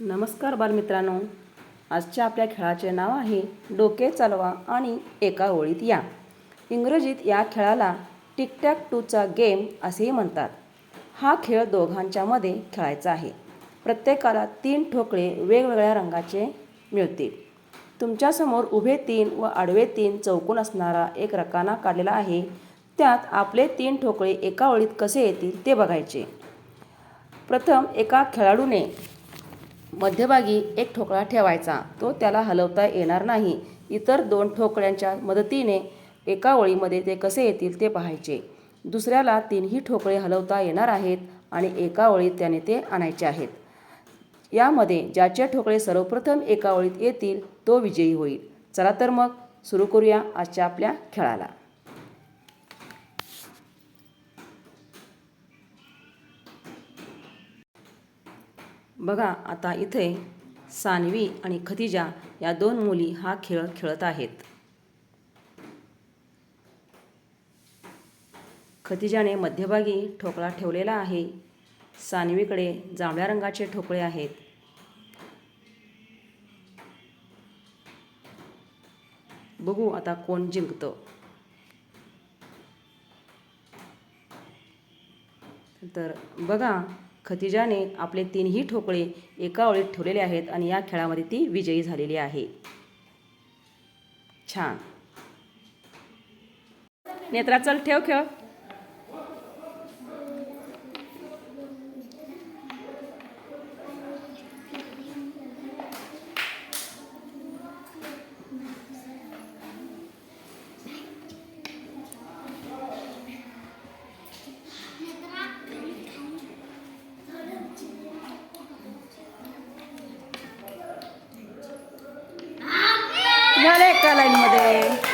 नमस्कार बालमित्रांनो. आजच्या आपल्या खेळाचे नाव आहे डोके चालवा आणि एका ओळीत या. इंग्रजीत या खेळाला टिकटॅक टूचा गेम असेही म्हणतात. हा खेळ दोघांच्यामध्ये खेळायचा आहे. प्रत्येकाला तीन ठोकळे वेगवेगळ्या रंगाचे मिळतील. तुमच्यासमोर उभे तीन व आडवे तीन चौकून असणारा एक रकाना काढलेला आहे. त्यात आपले तीन ठोकळे एका ओळीत कसे येतील ते बघायचे. प्रथम एका खेळाडूने मध्यभागी एक ठोकळा ठेवायचा. तो त्याला हलवता येणार नाही. इतर दोन ठोकळ्यांच्या मदतीने एका ओळीमध्ये ते कसे येतील ते पाहायचे. दुसऱ्याला तीनही ठोकळे हलवता येणार आहेत आणि एका ओळीत त्याने ते आणायचे आहेत. यामध्ये ज्याचे ठोकळे सर्वप्रथम एका ओळीत येतील तो विजयी होईल. चला तर मग सुरू करूया आजच्या आपल्या खेळाला. बघा आता इथे सानवी आणि खतिजा या दोन मुली हा खेळ खेळत आहेत. खतिजाने मध्यभागी ठोकळा ठेवलेला आहे. सानवीकडे जांभळ्या रंगाचे ठोकळे आहेत. बघू आता कोण जिंकतं. तर बघा खतिजाने आपले तीनही ठोकळे एका ओळीत ठेवलेले आहेत आणि या खेळामध्ये ती विजयी झालेली आहे. छान. नेत्रा चल ठेव खेळ. झाले एका लाईनमध्ये